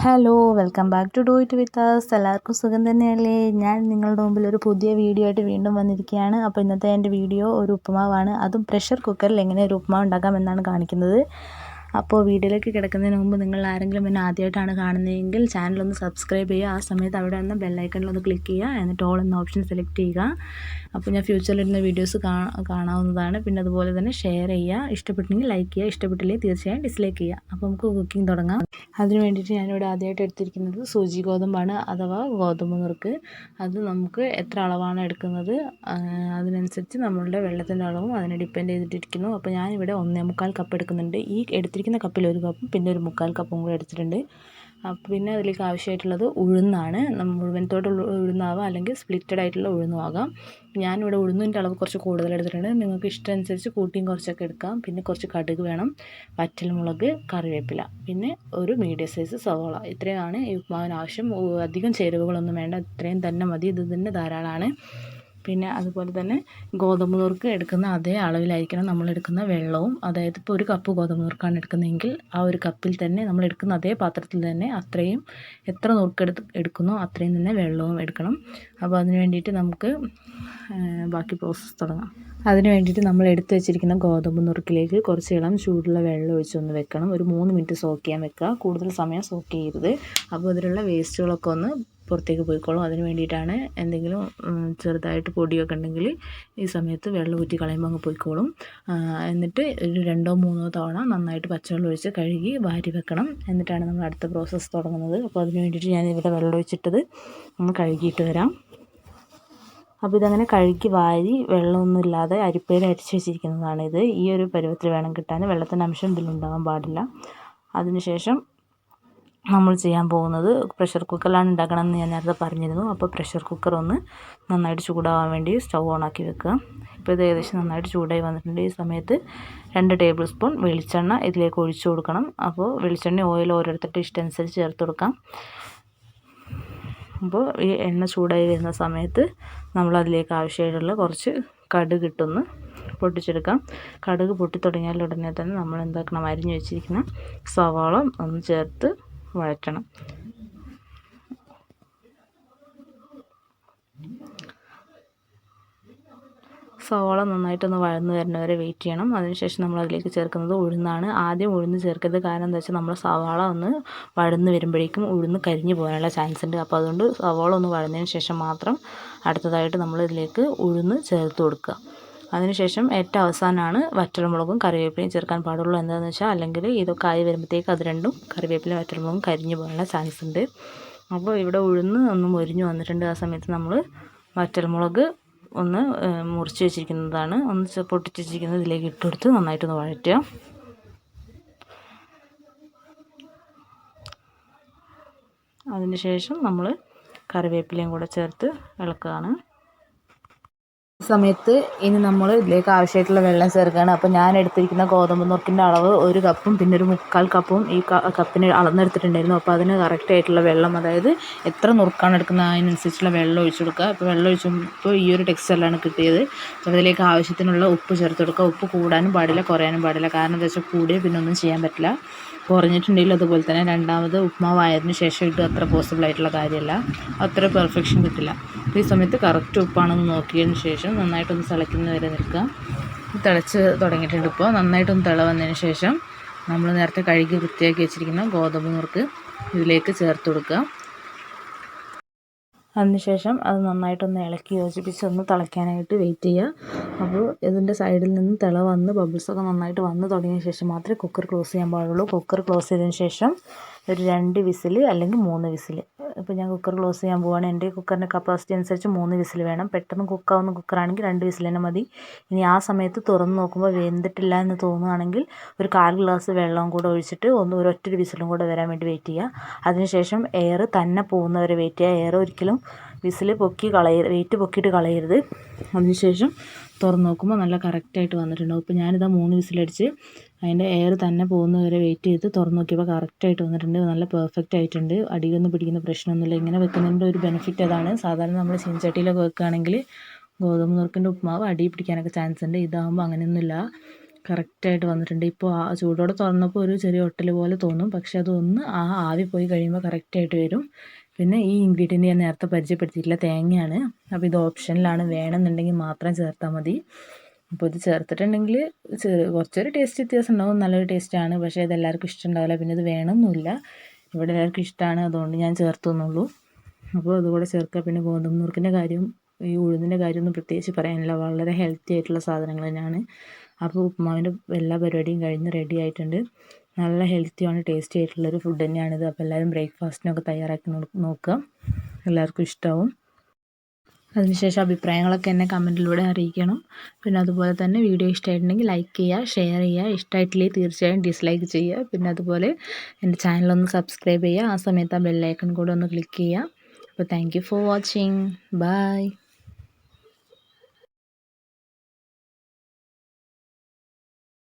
Hello welcome back to do it with us എല്ലാവർക്കും സുഖം തന്നെയല്ലേ? ഞാൻ നിങ്ങളുടെ മുമ്പിൽ ഒരു പുതിയ വീഡിയോ ആയിട്ട് വീണ്ടും വന്നിരിക്കുകയാണ്. അപ്പോൾ ഇന്നത്തെ എന്റെ വീഡിയോ ഒരു ഉപ്പുമാവാണ്. അതും പ്രഷർ കുക്കറിൽ എങ്ങനെ ഒരു ഉപ്പുമാവ് ഉണ്ടാക്കാം എന്നാണ് കാണിക്കുന്നത്. അപ്പോൾ വീഡിയോയിലേക്ക് കിടക്കുന്നതിന് മുമ്പ് നിങ്ങൾ ആരെങ്കിലും എന്നെ ആദ്യമായിട്ടാണ് കാണുന്നതെങ്കിൽ ഒന്ന് സബ്സ്ക്രൈബ് ചെയ്യുക. ആ സമയത്ത് അവിടെ നിന്ന് ബെല്ലൈക്കണിലൊന്ന് ക്ലിക്ക് ചെയ്യുക. എന്നിട്ട് ഓൾ എന്ന ഓപ്ഷൻ സെലക്ട് ചെയ്യുക. അപ്പോൾ ഞാൻ ഫ്യൂച്ചറിൽ ഇടുന്ന വീഡിയോസ് കാണാവുന്നതാണ്. പിന്നെ അതുപോലെ തന്നെ ഷെയർ ചെയ്യുക. ഇഷ്ടപ്പെട്ടെങ്കിൽ ലൈക്ക് ചെയ്യുക. ഇഷ്ടപ്പെട്ടില്ലെങ്കിൽ തീർച്ചയായും ഡിസ്ലൈക്ക് ചെയ്യുക. അപ്പോൾ നമുക്ക് കുക്കിംഗ് തുടങ്ങാം. അതിന് വേണ്ടിയിട്ട് ഞാനിവിടെ ആദ്യമായിട്ട് എടുത്തിരിക്കുന്നത് സൂചി ഗോതമ്പാണ് അഥവാ ഗോതമ്പ് നുറുക്ക്. അത് നമുക്ക് എത്ര അളവാണ് എടുക്കുന്നത്? അതിനനുസരിച്ച് നമ്മളുടെ വെള്ളത്തിന്റെ അളവും അതിനെ ഡിപ്പെൻഡ് ചെയ്തിട്ടിരിക്കുന്നു. അപ്പോൾ ഞാനിവിടെ ഒന്നേ മുക്കാൽ കപ്പ് എടുക്കുന്നുണ്ട്. ഈ എടുത്തിരിക്കുന്ന കപ്പിൽ ഒരു കപ്പും പിന്നെ ഒരു മുക്കാൽ കപ്പും കൂടെ എടുത്തിട്ടുണ്ട്. പിന്നെ അതിലേക്ക് ആവശ്യമായിട്ടുള്ളത് ഉഴുന്നാണ്. മുഴുവനത്തോടുള്ള ഉഴുന്നാവാം അല്ലെങ്കിൽ സ്പ്ലിറ്റഡ് ആയിട്ടുള്ള ഉഴുന്നുമാകാം ഞാനിവിടെ ഉഴുന്നിന്റെ അളവ് കുറച്ച് കൂടുതൽ എടുത്തിട്ടുണ്ട്. നിങ്ങൾക്ക് ഇഷ്ടം അനുസരിച്ച് കൂട്ടിയും കുറച്ചൊക്കെ എടുക്കാം. പിന്നെ കുറച്ച് കടുക് വേണം വറ്റൽമുളക് കറിവേപ്പില പിന്നെ ഒരു മീഡിയം സൈസ് സവോള. ഇത്രയാണ് ഈ ഉപ്മാവിന് ആവശ്യം അധികം ചേരുവകളൊന്നും വേണ്ട. ഇത്രയും തന്നെ മതി. ഇത് തന്നെ ധാരാളമാണ്. പിന്നെ അതുപോലെ തന്നെ ഗോതമ്പ് നുറുക്ക് എടുക്കുന്ന അതേ അളവിലായിരിക്കണം നമ്മൾ എടുക്കുന്ന വെള്ളവും. അതായത് ഇപ്പോൾ ഒരു കപ്പ് ഗോതമ്പ് നുറുക്കാണ് എടുക്കുന്നതെങ്കിൽ ആ ഒരു കപ്പിൽ തന്നെ നമ്മൾ എടുക്കുന്ന അതേ പാത്രത്തിൽ തന്നെ അത്രയും എത്ര നുറുക്ക് എടുത്ത് എടുക്കുന്നോ അത്രയും തന്നെ വെള്ളവും എടുക്കണം. അപ്പോൾ അതിന് വേണ്ടിയിട്ട് നമുക്ക് ബാക്കി പ്രോസസ്സ് തുടങ്ങാം. അതിന് വേണ്ടിയിട്ട് നമ്മൾ എടുത്തു വെച്ചിരിക്കുന്ന ഗോതമ്പ് നുറുക്കിലേക്ക് കുറച്ച് ഇളം ചൂടുള്ള വെള്ളം ഒഴിച്ചൊന്ന് വെക്കണം. ഒരു മൂന്ന് മിനിറ്റ് സോക്ക് ചെയ്യാൻ വെക്കുക. കൂടുതൽ സമയം സോക്ക് ചെയ്യരുത്. അപ്പോൾ അതിലുള്ള വേസ്റ്റുകളൊക്കെ ഒന്ന് പുറത്തേക്ക് പോയിക്കോളും. അതിന് വേണ്ടിയിട്ടാണ് എന്തെങ്കിലും ചെറുതായിട്ട് പൊടിയൊക്കെ ഉണ്ടെങ്കിൽ ഈ സമയത്ത് വെള്ളം ഊറ്റി കളയുമ്പോൾ അങ്ങ് പോയിക്കോളും. എന്നിട്ട് ഒരു രണ്ടോ മൂന്നോ തവണ നന്നായിട്ട് പച്ചവെള്ളം ഒഴിച്ച് കഴുകി വാരി വെക്കണം. എന്നിട്ടാണ് നമ്മൾ അടുത്ത പ്രോസസ്സ് തുടങ്ങുന്നത്. അപ്പോൾ അതിന് വേണ്ടിയിട്ട് ഞാൻ ഇവിടെ വെള്ളം ഒഴിച്ചിട്ടത് ഒന്ന് കഴുകിയിട്ട് വരാം. അപ്പോൾ ഇതങ്ങനെ കഴുകി വാരി വെള്ളമൊന്നും വെള്ളമൊന്നുമില്ലാതെ അരിപ്പയിൽ അരിച്ച് വെച്ചിരിക്കുന്നതാണിത്. ഈ ഒരു പരുവത്തിൽ വേണം കിട്ടാൻ. വെള്ളത്തിന്റെ അംശം ഇതിലുണ്ടാകാൻ പാടില്ല. അതിനുശേഷം നമ്മൾ ചെയ്യാൻ പോകുന്നത് പ്രഷർ കുക്കറിലാണ് ഉണ്ടാക്കണമെന്ന് ഞാൻ നേരത്തെ പറഞ്ഞിരുന്നു. അപ്പോൾ പ്രഷർ കുക്കർ ഒന്ന് നന്നായിട്ട് ചൂടാവാൻ വേണ്ടി സ്റ്റൗ ഓൺ ആക്കി വെക്കുക. ഇപ്പോൾ ഇത് ഏകദേശം നന്നായിട്ട് ചൂടായി വന്നിട്ടുണ്ട്. ഈ സമയത്ത് രണ്ട് ടേബിൾ സ്പൂൺ വെളിച്ചെണ്ണ ഇതിലേക്ക് ഒഴിച്ചു കൊടുക്കണം. അപ്പോൾ വെളിച്ചെണ്ണ ഓയിൽ ഓരോരുത്തരുടെ ഇഷ്ടമനുസരിച്ച് ചേർത്ത് കൊടുക്കാം. അപ്പോൾ ഈ എണ്ണ ചൂടായി വരുന്ന സമയത്ത് നമ്മൾ അതിലേക്ക് ആവശ്യമായിട്ടുള്ള കുറച്ച് കടുക് ഇട്ടൊന്ന് പൊട്ടിച്ചെടുക്കാം. കടുക് പൊട്ടി തുടങ്ങിയാൽ ഉടനെ തന്നെ നമ്മൾ എന്താക്കണം? അരിഞ്ഞു വെച്ചിരിക്കുന്ന സവാള ഒന്ന് ചേർത്ത് വഴറ്റണം. സവാള നന്നായിട്ടൊന്ന് വഴന്ന് വരുന്ന വരെ വെയിറ്റ് ചെയ്യണം. അതിനുശേഷം നമ്മൾ അതിലേക്ക് ചേർക്കുന്നത് ഉഴുന്നാണ്. ആദ്യം ഉഴുന്ന് ചേർക്കരുത്. കാരണം എന്താ വെച്ചാൽ നമ്മൾ സവാള ഒന്ന് വഴന്ന് വരുമ്പോഴേക്കും ഉഴുന്ന് കരിഞ്ഞു പോകാനുള്ള ചാൻസ് ഉണ്ട്. അപ്പോൾ അതുകൊണ്ട് സവാള ഒന്ന് വഴന്നതിന് ശേഷം മാത്രം അടുത്തതായിട്ട് നമ്മൾ ഇതിലേക്ക് ഉഴുന്ന് ചേർത്ത് കൊടുക്കുക. അതിനുശേഷം ഏറ്റവും അവസാനമാണ് വറ്റൽമുളകും കറിവേപ്പിലയും ചേർക്കാൻ പാടുള്ളൂ. എന്താണെന്ന് വെച്ചാൽ അല്ലെങ്കിൽ ഇതൊക്കെ ആയി വരുമ്പോഴത്തേക്ക് അത് രണ്ടും കറിവേപ്പിലയും വറ്റൽമുളകും കരിഞ്ഞു പോകാനുള്ള ചാൻസ് ഉണ്ട്. അപ്പോൾ ഇവിടെ ഉഴുന്ന് ഒന്ന് മൊരിഞ്ഞ് വന്നിട്ടുണ്ട്. ആ സമയത്ത് നമ്മൾ വറ്റൽമുളക് ഒന്ന് മുറിച്ച് വെച്ചിരിക്കുന്നതാണ്. ഒന്ന് പൊട്ടിച്ച് വെച്ചിരിക്കുന്നത് ഇതിലേക്ക് ഇട്ട് നന്നായിട്ടൊന്ന് വഴറ്റുക. അതിനുശേഷം നമ്മൾ കറിവേപ്പിലയും കൂടെ ചേർത്ത് ഇളക്കുകയാണ്. സമയത്ത് ഇനി നമ്മൾ ഇതിലേക്ക് ആവശ്യമായിട്ടുള്ള വെള്ളം ചേർക്കുകയാണ്. അപ്പോൾ ഞാൻ എടുത്തിരിക്കുന്ന ഗോതമ്പ് നുറുക്കിന്റെ അളവ് ഒരു കപ്പും പിന്നെ ഒരു മുക്കാൽ കപ്പും ഈ കപ്പിന് അളന്നെടുത്തിട്ടുണ്ടായിരുന്നു. അപ്പോൾ അതിന് കറക്റ്റ് ആയിട്ടുള്ള വെള്ളം അതായത് എത്ര നുറുക്കാണ് എടുക്കുന്നത് അതിനനുസരിച്ചുള്ള വെള്ളം ഒഴിച്ചു കൊടുക്കുക. അപ്പോൾ വെള്ളം ഒഴിച്ചപ്പോൾ ഈ ഒരു ടെക്സ്റ്ററിലാണ് കിട്ടിയത്. അപ്പോൾ അതിലേക്ക് ആവശ്യത്തിനുള്ള ഉപ്പ് ചേർത്ത് കൊടുക്കുക. ഉപ്പ് കൂടാനും പാടില്ല കുറയാനും പാടില്ല. കാരണം എന്താ വെച്ചാൽ കൂടിയ പിന്നെ ഒന്നും ചെയ്യാൻ പറ്റില്ല. കുറഞ്ഞിട്ടുണ്ടെങ്കിൽ അതുപോലെ തന്നെ രണ്ടാമത് ഉപ്മാവായതിനു ശേഷം ഇട്ട് അത്ര പോസിബിൾ ആയിട്ടുള്ള കാര്യമല്ല. അത്ര പെർഫെക്ഷൻ കിട്ടില്ല. അപ്പോൾ ഈ സമയത്ത് കറക്റ്റ് ഉപ്പാണെന്ന് നോക്കിയതിന് ശേഷം നന്നായിട്ടൊന്ന് തിളയ്ക്കുന്ന വരെ നിൽക്കാം തിളച്ച് തുടങ്ങിയിട്ടുണ്ട് ഇപ്പോൾ. നന്നായിട്ടൊന്ന് തിള വന്നതിന് ശേഷം നമ്മൾ നേരത്തെ കഴുകി വൃത്തിയാക്കി വെച്ചിരിക്കുന്ന ഗോതമ്പ് നുറുക്ക് ഇതിലേക്ക് ചേർത്ത് കൊടുക്കുക. അതിനുശേഷം അത് നന്നായിട്ടൊന്ന് ഇളക്കി യോജിപ്പിച്ച് ഒന്ന് തിളയ്ക്കാനായിട്ട് വെയിറ്റ് ചെയ്യുക. അപ്പോൾ ഇതിന്റെ സൈഡിൽ നിന്ന് തിള വന്ന് ബബിൾസൊക്കെ നന്നായിട്ട് വന്ന് തുടങ്ങിയ ശേഷം മാത്രമേ കുക്കർ ക്ലോസ് ചെയ്യാൻ പാടുള്ളൂ. കുക്കർ ക്ലോസ് ചെയ്തതിന് ശേഷം ഒരു രണ്ട് വിസിൽ അല്ലെങ്കിൽ മൂന്ന് വിസിൽ. ഇപ്പോൾ ഞാൻ കുക്കർ ക്ലോസ് ചെയ്യാൻ പോവുകയാണ് എന്റെ കുക്കറിന്റെ കപ്പാസിറ്റി അനുസരിച്ച് മൂന്ന് വിസിൽ വേണം. പെട്ടെന്ന് കുക്കാവുന്ന കുക്കറാണെങ്കിൽ രണ്ട് വിസിൽ തന്നെ മതി. ഇനി ആ സമയത്ത് തുറന്ന് നോക്കുമ്പോൾ വെന്തിട്ടില്ല എന്ന് തോന്നുകയാണെങ്കിൽ ഒരു കാൽ ഗ്ലാസ് വെള്ളവും കൂടെ ഒഴിച്ചിട്ട് ഒന്ന് ഒരു ഒറ്റ വിസിലും കൂടെ വരാൻ വേണ്ടി വെയിറ്റ് ചെയ്യുക. അതിനുശേഷം എയർ തന്നെ പോകുന്നവരെ വെയിറ്റ് ചെയ്യുക. എയർ ഒരിക്കലും വിസിൽ പൊക്കി കളയ വെയിറ്റ് പൊക്കിയിട്ട് കളയരുത്. അതിനുശേഷം തുറന്ന് നോക്കുമ്പോൾ നല്ല കറക്റ്റായിട്ട് വന്നിട്ടുണ്ടാവും ഇപ്പോൾ ഞാനിതാ മൂന്ന് വിസിലടിച്ച് അതിന്റെ എയർ തന്നെ പോകുന്ന വരെ വെയിറ്റ് ചെയ്ത് തുറന്ന് നോക്കിയപ്പോൾ കറക്റ്റായിട്ട് വന്നിട്ടുണ്ട്. നല്ല പെർഫെക്റ്റ് ആയിട്ടുണ്ട്. അടിയൊന്നും പിടിക്കുന്ന പ്രശ്നമൊന്നുമില്ല. ഇങ്ങനെ വെക്കുന്നതിന്റെ ഒരു ബെനിഫിറ്റ് അതാണ് സാധാരണ നമ്മൾ ചീനച്ചട്ടിയിലൊക്കെ വെക്കുകയാണെങ്കിൽ ഗോതമ്പ് നുറുക്കിന്റെ ഉപ്മാവ് അടി പിടിക്കാനൊക്കെ ചാൻസ് ഉണ്ട്. ഇതാകുമ്പോൾ അങ്ങനെയൊന്നുമില്ല. കറക്റ്റായിട്ട് വന്നിട്ടുണ്ട്. ഇപ്പോൾ ആ ചൂടോടെ തുറന്നപ്പോൾ ഒരു ചെറിയ ഒട്ടൽ പോലെ തോന്നും. പക്ഷെ അതൊന്ന് ആ ആവി പോയി കഴിയുമ്പോൾ കറക്റ്റായിട്ട് വരും. പിന്നെ ഈ ഇൻഗ്രീഡിയന്റ് ഞാൻ നേരത്തെ പരിചയപ്പെടുത്തിയിട്ടുള്ള തേങ്ങയാണ്. അപ്പോൾ ഇത് ഓപ്ഷനിലാണ്. വേണമെന്നുണ്ടെങ്കിൽ മാത്രം ചേർത്താൽ മതി. അപ്പോൾ ഇത് ചേർത്തിട്ടുണ്ടെങ്കിൽ കുറച്ചൊരു ടേസ്റ്റ് വ്യത്യാസം ഉണ്ടാവും. നല്ലൊരു ടേസ്റ്റാണ് പക്ഷേ ഇത് എല്ലാവർക്കും ഇഷ്ടമുണ്ടാവില്ല. പിന്നെ ഇത് വേണമെന്നില്ല ഇവിടെ എല്ലാവർക്കും ഇഷ്ടമാണ് അതുകൊണ്ട് ഞാൻ ചേർത്തുന്നുള്ളൂ. അപ്പോൾ അതുകൂടെ ചേർക്കുക. പിന്നെ ഗോതമ്പ് നുറുക്കിന്റെ കാര്യം ഈ ഉഴുന്നിന്റെ കാര്യമൊന്നും പ്രത്യേകിച്ച് പറയാനില്ല. വളരെ ഹെൽത്തി ആയിട്ടുള്ള സാധനങ്ങൾ തന്നെയാണ്. അപ്പോൾ ഉപ്പുമാവിന്റെ എല്ലാ പരിപാടിയും കഴിഞ്ഞ് റെഡി ആയിട്ടുണ്ട്. നല്ല ഹെൽത്തിയാണ് ടേസ്റ്റി ആയിട്ടുള്ളൊരു ഫുഡ് തന്നെയാണിത് അപ്പോൾ എല്ലാവരും ബ്രേക്ക്ഫാസ്റ്റിനൊക്കെ തയ്യാറാക്കി നോക്കുക. എല്ലാവർക്കും ഇഷ്ടമാവും അതിനുശേഷം അഭിപ്രായങ്ങളൊക്കെ എന്നെ കമന്റിലൂടെ അറിയിക്കണം. പിന്നെ അതുപോലെ തന്നെ വീഡിയോ ഇഷ്ടമായിട്ടുണ്ടെങ്കിൽ ലൈക്ക് ചെയ്യുക ഷെയർ ചെയ്യുക. ഇഷ്ടമായിട്ടില്ലേ തീർച്ചയായും ഡിസ്ലൈക്ക് ചെയ്യുക. പിന്നെ അതുപോലെ എന്റെ ചാനലൊന്ന് സബ്സ്ക്രൈബ് ചെയ്യുക. ആ സമയത്ത് ആ ബെല്ലൈക്കൺ കൂടെ ഒന്ന് ക്ലിക്ക് ചെയ്യുക. അപ്പോൾ താങ്ക് ഫോർ വാച്ചിങ് ബൈ